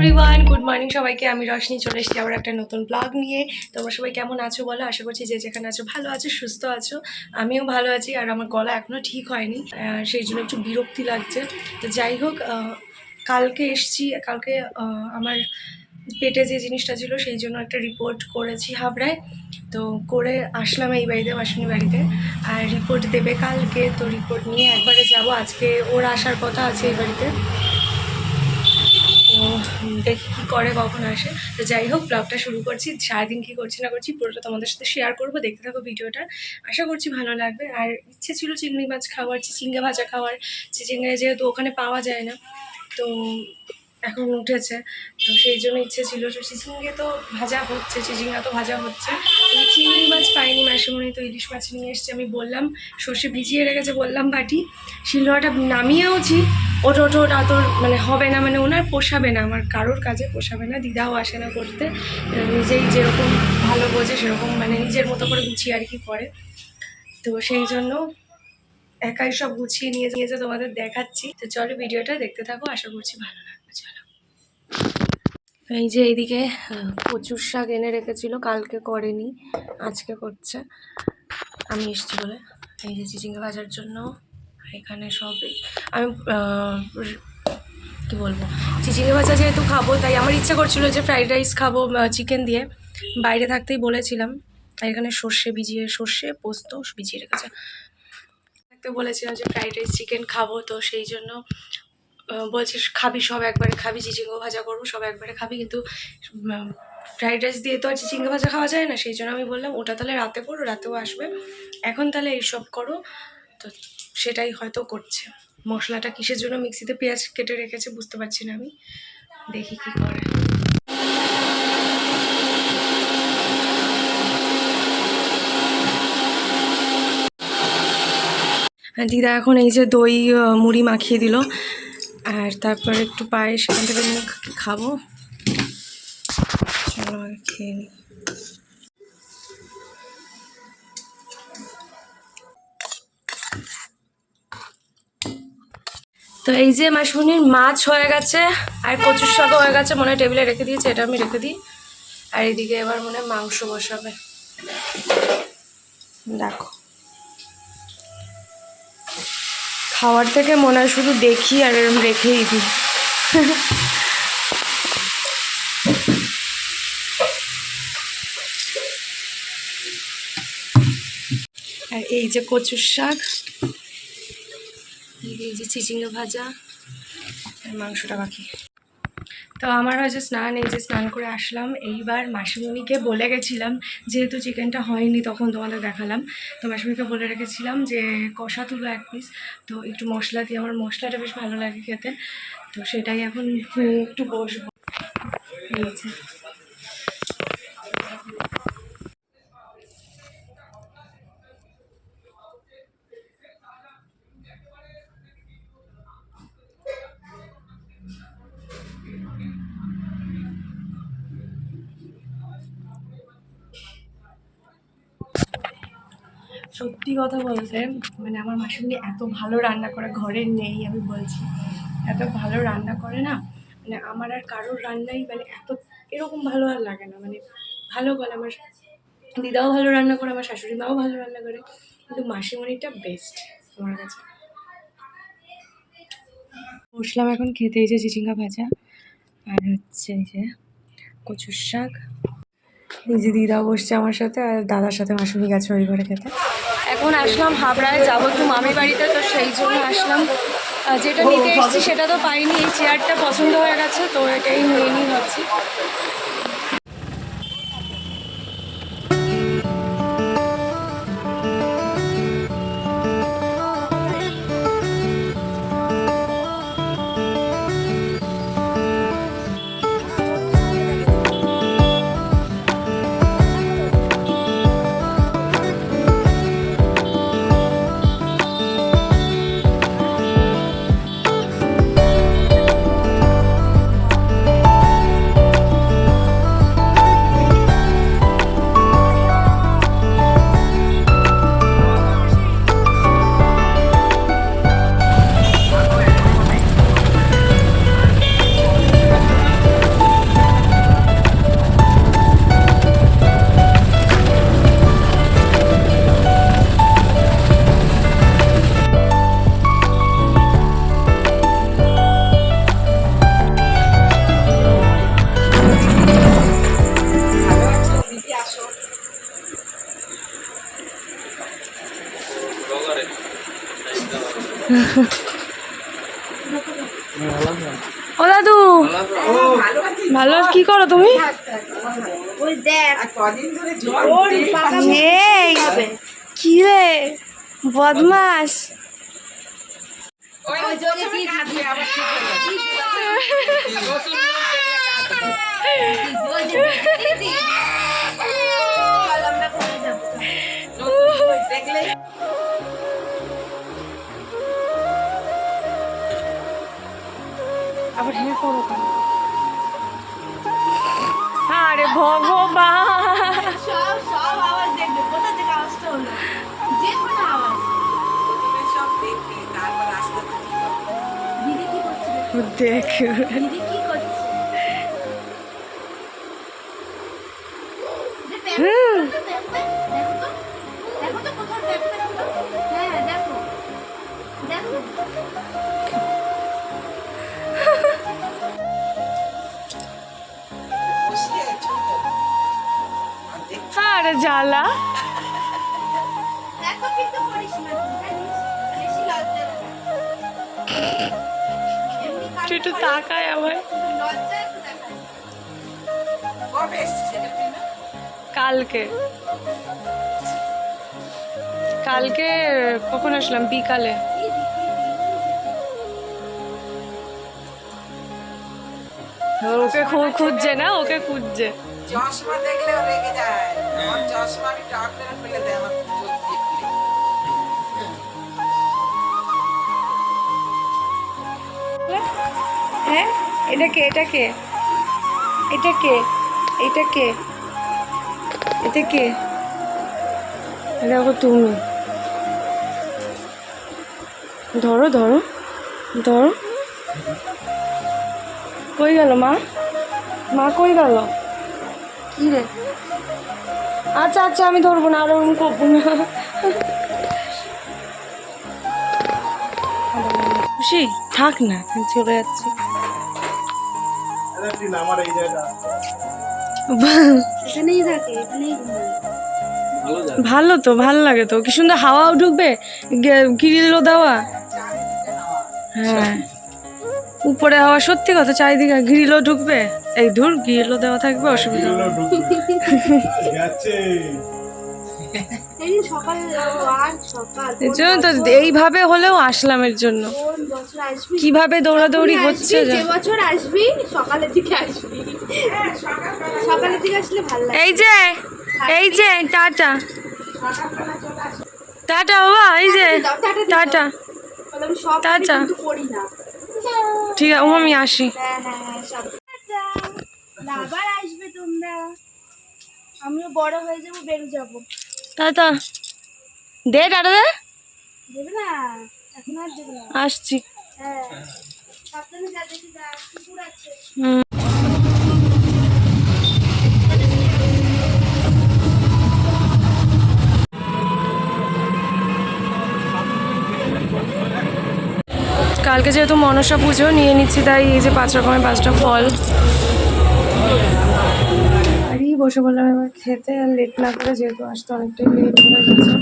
Everyone good morning সবাইকে। আমি রশনি, চলে এসেছি আবার একটা নতুন ব্লগ নিয়ে। তোমরা সবাই কেমন আছো বলো? আশা করছি যে যেখানে আছো ভালো আছো, সুস্থ আছো। আমিও ভালো আছি আর আমার গলা এখনও ঠিক হয়নি। সেই জন্য একটু বিরক্তি লাগছে। তো যাই হোক কালকে এসছি। কালকে আমার পেটে যে জিনিসটা ছিল সেই জন্য একটা রিপোর্ট করেছি হাবড়ায়। তো করে আসলাম এই বাড়িতে মাসুনি বাড়িতে। আর রিপোর্ট দেবে কালকে। তো রিপোর্ট নিয়ে একবারে যাব। আজকে ওর আসার কথা আছে এই বাড়িতে। দেখি কী করে, কখন আসে। তো যাই হোক ব্লগটা শুরু করছি। সারাদিন কী করছি, না করছি, পুরোটা তোমাদের সাথে শেয়ার করব। দেখতে থাকো ভিডিওটা। আশা করছি ভালো লাগবে। আর ইচ্ছে ছিল চিংড়ি মাছ খাওয়ার, চিচিঙ্গা ভাজা খাওয়ার। চিচিঙ্গা যেহেতু ওখানে পাওয়া যায় না, তো এখন উঠেছে। তো সেই জন্য ইচ্ছে ছিল তো চিচিঙ্গে তো ভাজা হচ্ছে চিচিঙ্গা তো ভাজা হচ্ছে। চিংড়ি মাছ পাইনি, মাসিমণি তো ইলিশ মাছ নিয়ে এসছে, আমি বললাম, সর্ষে ভিজিয়ে রেখেছে, বললাম, বাটি, শিলনোড়াটা নামিয়েওছি ওটো ওটো, ওটা তোর মানে হবে না মানে ওনার পোষাবে না, আমার কারোর কাজে পোষাবে না দিদাও আসে না করতে। নিজেই যেরকম ভালো বোঝে, সেরকম মানে নিজের মতো করে গুছিয়ে আর কি করে। তো সেই জন্য একাই সব গুছিয়ে নিয়ে নিয়েছে তোমাদের দেখাচ্ছি। তো চলো ভিডিওটা দেখতে থাকো, আশা করছি ভালো এই যে এইদিকে কচুর শাক এনে রেখেছিল, কালকে করেনি, আজকে করছে। আমি এসছি বলে, এই যে চিচিঙ্গা ভাজার জন্য, এখানে সব এই- আমি কি বলব, চিচিঙ্গা ভাজা যেহেতু খাব, তাই আমার ইচ্ছা করছিল যে ফ্রাইড রাইস খাব চিকেন দিয়ে। বাইরে থাকতেই বলেছিলাম এখানে সর্ষে ভিজিয়ে, সর্ষে পোস্ত ভিজিয়ে রেখেছে। থাকতে বলেছিলাম যে ফ্রাইড রাইস চিকেন খাব, তো সেই জন্য আহ, বলছিস খাবি সব একবারে খাবি চিচিঙ্গা ভাজা করব সব একবারে খাবি। কিন্তু ফ্রাইড রাইস দিয়ে তো আর চিচিঙ্গা ভাজা খাওয়া যায় না সেই জন্য আমি বললাম ওটা তাহলে রাতে করো রাতেও আসবে। এখন তাহলে এইসব করো। তো সেটাই হয়তো করছে। মশলাটা কিসের জন্য মিক্সিতে পেঁয়াজ কেটে রেখেছে বুঝতে পারছি না আমি। দেখি কি করে। দিদা এখন এই যে দই মুড়ি মাখিয়ে দিল। আর তারপর একটু পায়েস সেখান থেকে খাব। চলো খেয়ে নিই তো এই যে মাসুনির মাছ হয়ে গেছে, আর কচুর শাকও হয়ে গেছে, মনে টেবিলে রেখে দিয়েছে, এটা আমি রেখে দিই। আর এদিকে এবার মনে মাংস বসাবে। দেখো। খাওয়ার থেকে মনে হয় শুধু দেখি আর এরম রেখেই দিই। আর এই যে কচুর শাক এই যে চিচিঙ্গা ভাজা, আর মাংসটা বাকি। তো আমার হয়েছে স্নান, এই যে স্নান করে আসলাম। এইবার মাসিমণিকে বলে গেছিলাম, যেহেতু চিকেনটা হয়নি, তখন তোমাদের দেখালাম। তো মাসিমণিকে বলে রেখেছিলাম যে, কষা তুলো এক পিস তো একটু মশলা দিয়ে, আমার মশলাটা বেশ ভালো লাগে খেতে। তো সেটাই এখন একটু বসবো। এই সত্যি কথা বলতে মানে আমার মাসুনি এত ভালো রান্না করে, ঘরে নেই আমি বলছি, এত ভালো রান্না করে না মানে আমার আর কারোর রান্নাই মানে এত এরকম ভালো আর লাগে না মানে ভালো বলে আমার দিদাও ভালো রান্না করে, আমার শাশুড়ি মাও ভালো রান্না করে, কিন্তু মাসিমণিটা বেস্ট আমার কাছে। বসলাম এখন খেতে যে চিচিঙ্গা ভাজা, আর হচ্ছে যে কচুর শাক এই যে দিদা বসছে আমার সাথে আর দাদার সাথে মাসুমি গেছে ওই ঘরে খেতে। এখন আসলাম হাবড়ায়, যাব একটু মামির বাড়িতে, তো সেই জন্য আসলাম। যেটা নিতে এসেছি সেটা তো পাইনি, এই চেয়ারটা পছন্দ হয়ে গেছে, তো এটাই নিয়ে নিই ভাবছি। ও দাদু ভালো কি করো তুমি? কি রে? বদমাস। দেখলে করো কেন? আরে ভগবান। সব সব আওয়াজ দেখবে। কোথা থেকে আওয়াজটা হলো? যে কোনো আওয়াজ। সব দেখবি তারপর আস্তে আস্তে ঠিক হবে? দিদি কি করছে? দেখ। দিদি কি করছে? হুম। করছে, প্যাপ প্যাপ। দেখো তো। দেখো তো কোথাও হ্যাঁ দেখো। দেখো। কাজ তুই একটু করিস, তাকায় আমার একটু কালকে। কালকে কখন আসলাম? বিকালে। ওকে খুঁজছে না? ওকে খুঁজছে। চশমা দেখলে রেগে যায়। আমার চশমা আমি টক করে ফেলে দেয় আমার হ্যাঁ এটা কে এটা কে? এটা কে? এটা কে? এটা কে? দেখো তুমি। ধরো ধরো ধরো। কই গেল মা? মা কই গেল? কি রে? আচ্ছা আচ্ছা আমি ধরবো না, আর ওরকম করব না। খুশি? থাক না চলে যাচ্ছি। ভালো তো, ভালো লাগে তো। কি সুন্দর হাওয়াও ঢুকবে গিরিল দেওয়া? হ্যাঁ। উপরে হাওয়া সত্যি কথা চারিদিকে গ্রিলও ঢুকবে। এই দূর গ্রিলও দেওয়া থাকবে অসুবিধা এর জন্য তো এইভাবে হলেও আসলাম এর জন্য। কীভাবে দৌড়াদৌড়ি হচ্ছে বছর আসবি সকালের দিকে আসবি। সকালের দিকে আসলে ভালো এই যে এই যে টাটা। টাটা বাবা এই যে টাটা টাটা ঠিক আছে ও আমি আসি। হ্যাঁ হ্যাঁ হ্যাঁ। আবার আসবে তোমরা। আমিও বড় হয়ে যাব বেরো যাব। টাটা দে টাটা দে। দেবে না? এখন আর দেবে না। আসছি। হ্যাঁ। সাবধানে যা দেখে যা কুকুর আছে। হুম। কালকে যেহেতু মনসা পুজো, নিয়ে নিচ্ছি তাই এই যে পাঁচ রকমের পাঁচটা ফল। বসে বললাম এবার খেতে, আর লেট না করে যেহেতু আসতে অনেকটাই লেট হয়ে গেছে।